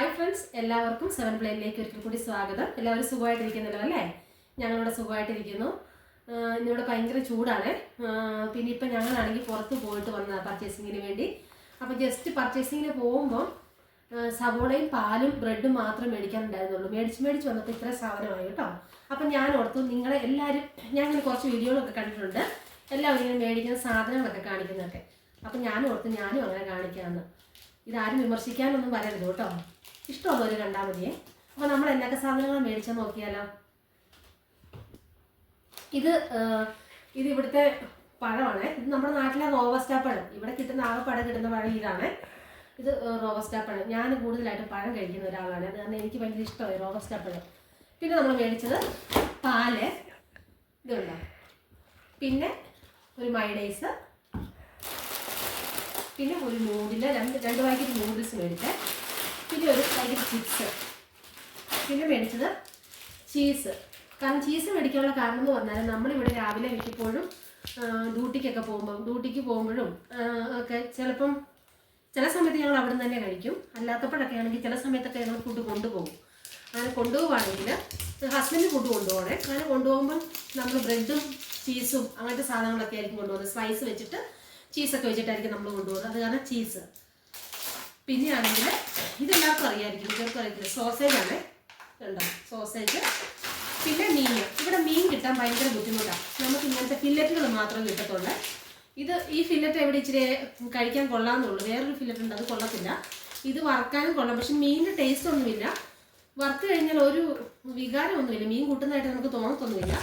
Hi friends എല്ലാവർക്കും seven പ്ലെയിനിലേക്ക് ഒരിക്കൽ കൂടി സ്വാഗതം. എല്ലാവരും സുഖമായിട്ടിരിക്കുന്നല്ലോ അല്ലേ? ഞങ്ങളിവിടെ സുഖമായിട്ടിരിക്കുന്നു. ഇന്നിവിടെ ഭയങ്കര ചൂടാണ്. പിന്നെ ഇപ്പം ഞങ്ങളാണെങ്കിൽ പുറത്ത് പോയിട്ട് വന്ന പർച്ചേസിങ്ങിന് വേണ്ടി. അപ്പോൾ ജസ്റ്റ് പർച്ചേസിങ്ങിന് പോകുമ്പോൾ സവോളയും പാലും ബ്രെഡും മാത്രം മേടിക്കാനുണ്ടായിരുന്നുള്ളൂ മേടിച്ച് മേടിച്ച് വന്നപ്പോൾ ഇത്ര സാധനമായി കേട്ടോ. അപ്പം ഞാൻ ഓർത്തു നിങ്ങളെ എല്ലാവരും ഞാൻ ഇങ്ങനെ കുറച്ച് വീഡിയോകളൊക്കെ കണ്ടിട്ടുണ്ട്. എല്ലാവരും ഇങ്ങനെ മേടിക്കുന്ന സാധനങ്ങളൊക്കെ കാണിക്കുന്നതൊക്കെ. അപ്പം ഞാൻ ഓർത്ത് ഞാനും അങ്ങനെ കാണിക്കാമെന്ന്. ഇതാരും വിമർശിക്കാനൊന്നും വരരുത് കേട്ടോ. ഇഷ്ടമുള്ളവർ കണ്ടാൽ മതിയേ. അപ്പോൾ നമ്മൾ എന്തൊക്കെ സാധനങ്ങൾ മേടിച്ചാൽ നോക്കിയാലോ? ഇത് ഇത് ഇവിടുത്തെ പഴമാണ്. ഇത് നമ്മുടെ നാട്ടിലെ റോവസ്റ്റാ പഴം ഇവിടെ കിട്ടുന്ന ആകെ പഴം കിട്ടുന്ന പഴം ഇതാണ്. ഇത് റോവസ്റ്റാ പഴം ഞാൻ കൂടുതലായിട്ട് പഴം കഴിക്കുന്ന ഒരാളാണ്. അത് കാരണം എനിക്ക് ഭയങ്കര ഇഷ്ടമായി റോവസ്റ്റാ പഴം പിന്നെ നമ്മൾ മേടിച്ചത് പാൽ. ഇതുണ്ടോ? പിന്നെ ഒരു മൈഡൈസ്. പിന്നെ ഒരു നൂഡിൽ. രണ്ട് രണ്ട് പാക്കറ്റ് നൂഡിൽസ് മേടിച്ചേ. ഒരു ചിപ്സ് പിന്നെ മേടിച്ചത് ചീസ് കാരണം ചീസ് മേടിക്കാനുള്ള കാരണം എന്ന് പറഞ്ഞാൽ നമ്മളിവിടെ രാവിലെ മിക്കപ്പോഴും ഡ്യൂട്ടിക്കൊക്കെ പോകുമ്പോൾ ഡ്യൂട്ടിക്ക് പോകുമ്പോഴും ഒക്കെ ചിലപ്പം ചില സമയത്ത് ഞങ്ങൾ അവിടെ തന്നെ കഴിക്കും. അല്ലാത്തപ്പോഴൊക്കെ ആണെങ്കിൽ ചില സമയത്തൊക്കെ ഞങ്ങൾ ഫുഡ് കൊണ്ടുപോകും. അങ്ങനെ കൊണ്ടുപോവുകയാണെങ്കിൽ ഹസ്ബൻഡ് ഫുഡ് കൊണ്ടുപോകണേ. അങ്ങനെ കൊണ്ടുപോകുമ്പം നമ്മൾ ബ്രെഡും ചീസും അങ്ങനത്തെ സാധനങ്ങളൊക്കെ ആയിരിക്കും കൊണ്ടുപോകുന്നത്. സ്പൈസ് വെച്ചിട്ട് ചീസൊക്കെ വെച്ചിട്ടായിരിക്കും നമ്മൾ കൊണ്ടുപോകുന്നത്. അത് കാരണം ചീസ് പിന്നെ ആണെങ്കിൽ ഇതെല്ലാവർക്കും അറിയാമായിരിക്കും ഇവർക്കും അറിയത്തില്ല. സോസേജ് ആണ്. സോസേജ് പിന്നെ മീൻ. ഇവിടെ മീൻ കിട്ടാൻ ഭയങ്കര ബുദ്ധിമുട്ടാണ് നമുക്ക് ഇങ്ങനത്തെ ഫില്ലറ്റുകൾ മാത്രം കിട്ടത്തുള്ളൂ. ഇത് ഈ ഫില്ലറ്റ് എവിടെ ഇച്ചിരി കഴിക്കാൻ കൊള്ളാമെന്നുള്ളൂ. വേറൊരു ഫില്ലറ്റ് ഉണ്ട് അത് കൊള്ളത്തില്ല. ഇത് വറുക്കാനും കൊള്ളാം. പക്ഷെ മീനിന്റെ ടേസ്റ്റ് ഒന്നുമില്ല. വറുത്ത് കഴിഞ്ഞാൽ ഒരു വികാരമൊന്നുമില്ല. മീൻ കൂട്ടുന്നതായിട്ട് നമുക്ക് തോന്നത്തൊന്നുമില്ല.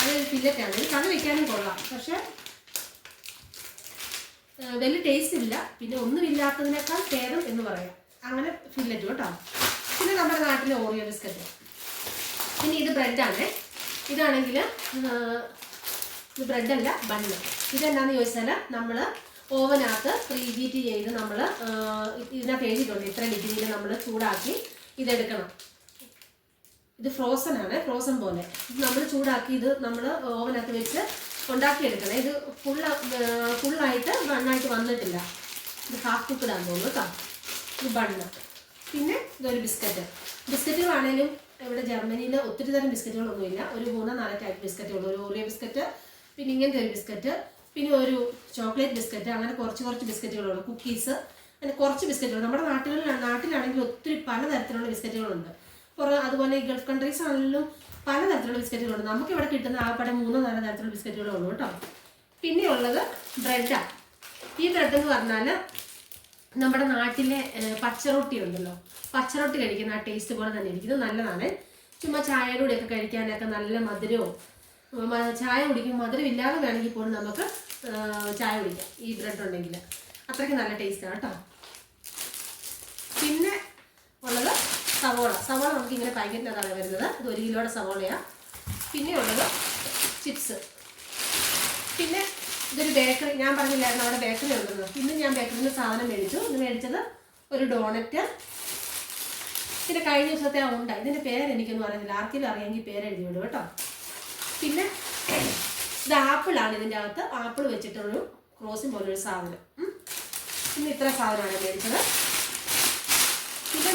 അതൊരു ഫില്ലറ്റാണ് ഇത് കറി വെക്കാനും കൊള്ളാം. പക്ഷെ വലിയ ടേസ്റ്റ് ഇല്ല. പിന്നെ ഒന്നുമില്ലാത്തതിനേക്കാൾ ഭേദം എന്ന് പറയാം. അങ്ങനെ ഫില്ലറ്റ് കേട്ടോ. പിന്നെ നമ്മുടെ നാട്ടിലെ ഓറിയോ ബിസ്ക്കറ്റ് പിന്നെ ഇത് ബ്രെഡാണ് ഇതാണെങ്കിൽ ഇത് ബ്രെഡല്ല ബണ്ണ് ഇതെന്താണെന്ന് ചോദിച്ചാൽ നമ്മൾ ഓവനകത്ത് പ്രീ ഹീറ്റ് ചെയ്ത് നമ്മൾ ഇതിനകത്ത് എഴുതിയിട്ടുണ്ട്. ഇത്ര ഡിഗ്രിയിൽ നമ്മൾ ചൂടാക്കി ഇതെടുക്കണം. ഇത് ഫ്രോസൺ ആണ് ഫ്രോസൺ പോലെ. നമ്മൾ ചൂടാക്കി ഇത് നമ്മൾ ഓവനകത്ത് വെച്ച് ഉണ്ടാക്കിയെടുക്കണം. ഇത് ഫുൾ ഫുള്ളായിട്ട് ബണ്ണായിട്ട് വന്നിട്ടില്ല. ഇത് ഹാഫ് കുക്കഡാന്ന് തോന്നുന്നു കേട്ടോ ഇത് ബണ്ണ് പിന്നെ ഇതൊരു ബിസ്ക്കറ്റ് ബിസ്ക്കറ്റുകളാണേലും ഇവിടെ ജർമ്മനിയിൽ ഒത്തിരി തരം ബിസ്ക്കറ്റുകളൊന്നുമില്ല ഒരു മൂന്നോ നാലോ ടൈപ്പ് ബിസ്ക്കറ്റുള്ളൂ ഒരു ഓറിയോ ബിസ്ക്കറ്റ് പിന്നെ ഇങ്ങനത്തെ ഒരു ബിസ്ക്കറ്റ് പിന്നെ ഒരു ചോക്ലേറ്റ് ബിസ്ക്കറ്റ് അങ്ങനെ കുറച്ച് കുറച്ച് ബിസ്ക്കറ്റുകളുണ്ട് കുക്കീസ് അങ്ങനെ കുറച്ച് ബിസ്ക്കറ്റുകൾ നമ്മുടെ നാട്ടുകളിൽ നാട്ടിലാണെങ്കിൽ ഒത്തിരി പലതരത്തിലുള്ള ബിസ്ക്കറ്റുകളുണ്ട് കുറേ അതുപോലെ ഈ ഗൾഫ് കൺട്രീസ് ആണെങ്കിലും പലതരത്തിലുള്ള ബിസ്ക്കറ്റുകളുണ്ട്. നമുക്ക് ഇവിടെ കിട്ടുന്ന ആകപ്പാടെ മൂന്നോ നാലോ തരത്തിലുള്ള ബിസ്ക്കറ്റുകളേ ഉള്ളൂ കേട്ടോ. പിന്നെ ഉള്ളത് ബ്രെഡാണ് ഈ ബ്രെഡ് എന്ന് പറഞ്ഞാൽ നമ്മുടെ നാട്ടിലെ പച്ചറൊട്ടി ഉണ്ടല്ലോ. പച്ചറൊട്ടി കഴിക്കുന്ന ആ ടേസ്റ്റ് പോലെ തന്നെ ഇരിക്കുന്നത് നല്ലതാണ്. ചുമ്മാ ചായയുടെ കൂടെയൊക്കെ കഴിക്കാനൊക്കെ നല്ല മധുരവും ചായ കുടിക്കും. മധുരം ഇല്ലാതെ വേണമെങ്കിൽ പോലും നമുക്ക് ചായ കുടിക്കാം. ഈ ബ്രെഡ് ഉണ്ടെങ്കിൽ. അത്രയ്ക്ക് നല്ല ടേസ്റ്റാണ് കേട്ടോ. പിന്നെ ഉള്ളത് സവോള. സവോള നമുക്ക് ഇങ്ങനെ പാക്കറ്റിനകത്താണ് വരുന്നത്. ഇത് ഒരു കിലോയുടെ സവോളയാണ് പിന്നെ ഉള്ളത് ചിപ്സ് പിന്നെ ഇതൊരു ബേക്കറി ഞാൻ പറഞ്ഞില്ലായിരുന്നു അവിടെ ബേക്കറി ഉണ്ടെന്ന്. ഇന്ന് ഞാൻ ബേക്കറിയിൽ സാധനം മേടിച്ചു. ഇന്ന് മേടിച്ചത് ഒരു ഡോണറ്റ് പിന്നെ കഴിഞ്ഞ ദിവസത്തെ ആ ഉണ്ട. ഇതിന്റെ പേര് എനിക്കൊന്നും അറിയുന്നില്ല ആർക്കെങ്കിലും അറിയാമെങ്കിൽ പേര് എഴുതി വിടും കേട്ടോ. പിന്നെ ഇത് ആപ്പിളാണ് ഇതിന്റെ അകത്ത്. ആപ്പിൾ വെച്ചിട്ടൊരു ക്രോസിൻ പോലൊരു സാധനം. ഇന്ന് ഇത്ര സാധനമാണ് മേടിച്ചത്.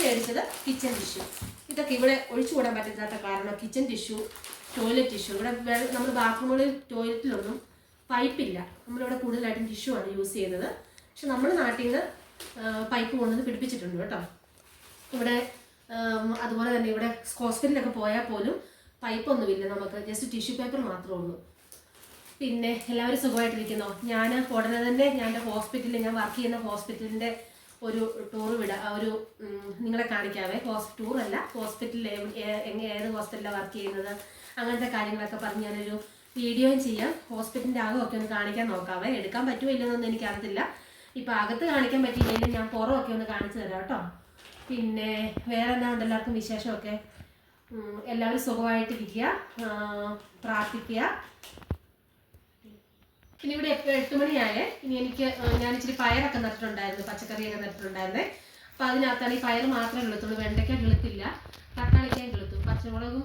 മേടിച്ചത് കിച്ചൺ ടിഷ്യൂ ഇതൊക്കെ ഇവിടെ ഒഴിച്ചുകൂടാൻ പറ്റാത്ത കാരണം കിച്ചൺ ടിഷ്യൂ ടോയ്ലറ്റ് ടിഷ്യൂ ഇവിടെ നമ്മൾ ബാത്റൂമുകളിൽ ടോയ്ലറ്റിലൊന്നും പൈപ്പില്ല നമ്മളിവിടെ കൂടുതലായിട്ടും ടിഷ്യൂ ആണ് യൂസ് ചെയ്യുന്നത്. പക്ഷെ നമ്മൾ നാട്ടിൽ നിന്ന് പൈപ്പ് കൊണ്ടുവന്ന് പിടിപ്പിച്ചിട്ടുണ്ട് കേട്ടോ. ഇവിടെ അതുപോലെ തന്നെ ഇവിടെ ഹോസ്പിറ്റലിലൊക്കെ പോയാൽ പോലും പൈപ്പൊന്നുമില്ല നമുക്ക് ജസ്റ്റ് ടിഷ്യൂ പേപ്പർ മാത്രമേ ഉള്ളൂ. പിന്നെ എല്ലാവരും സുഖമായിട്ടിരിക്കുന്നോ? ഞാൻ ഉടനെ തന്നെ ഞാൻ ഹോസ്പിറ്റലിൽ ഞാൻ വർക്ക് ചെയ്യുന്ന ഹോസ്പിറ്റലിന്റെ ഒരു ടൂർ വിടാം ഒരു നിങ്ങളെ കാണിക്കാവേ. ടൂർ അല്ല ഹോസ്പിറ്റലിൽ എങ്ങനെ ഏത് ഹോസ്പിറ്റലിലാണ് വർക്ക് ചെയ്യുന്നത്? അങ്ങനത്തെ കാര്യങ്ങളൊക്കെ പറഞ്ഞ് ഞാനൊരു വീഡിയോയും ചെയ്യാം. ഹോസ്പിറ്റലിന്റെ ആകമൊക്കെ ഒന്ന് കാണിക്കാൻ നോക്കാവേ. എടുക്കാൻ പറ്റുമോ ഇല്ലെന്നൊന്നും എനിക്കറിയത്തില്ല. ഇപ്പം അകത്ത് കാണിക്കാൻ പറ്റിയില്ലെങ്കിലും ഞാൻ പുറമൊക്കെ ഒന്ന് കാണിച്ചു തരാം കേട്ടോ. പിന്നെ വേറെ എന്താ ഉണ്ട് എല്ലാവർക്കും വിശേഷമൊക്കെ? എല്ലാവരും സുഖമായിട്ടിരിക്കുക. പ്രാർത്ഥിക്കുക. പിന്നെ ഇവിടെ എട്ട് മണിയായ. ഇനി എനിക്ക് ഞാൻ ഇച്ചിരി പയറൊക്കെ നട്ടിട്ടുണ്ടായിരുന്നു പച്ചക്കറിയൊക്കെ നട്ടിട്ടുണ്ടായിരുന്നേ. അപ്പം അതിനകത്താണ് ഈ പയർ മാത്രമേ കിളുത്തുള്ളൂ വെണ്ടയ്ക്ക കിളുത്തില്ല തക്കാളിക്കാൻ കിളുത്തു പച്ചമുളകും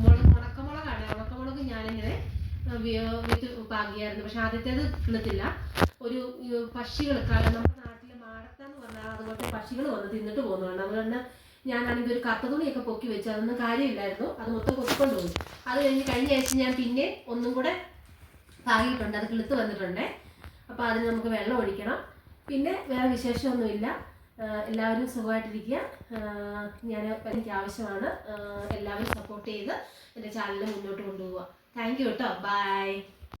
മുളക് ഉണക്കമുളകാണ്. ഉണക്കമുളക് ഞാനിങ്ങനെ ആ, വി- വിത്ത് പാകിയായിരുന്നു. പക്ഷെ ആദ്യത്തേത് കിളുത്തില്ല ഒരു പക്ഷികൾ നമ്മുടെ നാട്ടിലെ മാടത്താന്ന് പറഞ്ഞാൽ അതുപോലത്തെ പക്ഷികൾ വന്ന് തിന്നിട്ട് പോകുന്നതാണ്. അതുകൊണ്ട് ഞാനാണെങ്കിൽ ഒരു കത്ത തുണിയൊക്കെ പൊക്കി വെച്ചു അതൊന്നും കാര്യമില്ലായിരുന്നു. അത് മൊത്തം കൊത്തിക്കൊണ്ട് പോകും അത് കഴിഞ്ഞ് കഴിഞ്ഞ ആഴ്ച ഞാൻ പിന്നെ ഒന്നും കൂടെ പാകിയിട്ടുണ്ട് അത് കിളുത്ത് വന്നിട്ടുണ്ട്. അപ്പോൾ അതിന് നമുക്ക് വെള്ളം ഒഴിക്കണം. പിന്നെ വേറെ വിശേഷമൊന്നുമില്ല. എല്ലാവരും സുഖമായിട്ടിരിക്കുക. ഞാൻ എനിക്ക് ആവശ്യമാണ്. എല്ലാവരും സപ്പോർട്ട് ചെയ്ത് എന്റെ ചാനൽ മുന്നോട്ട് കൊണ്ടുപോവുക. താങ്ക് യു കേട്ടോ ബൈ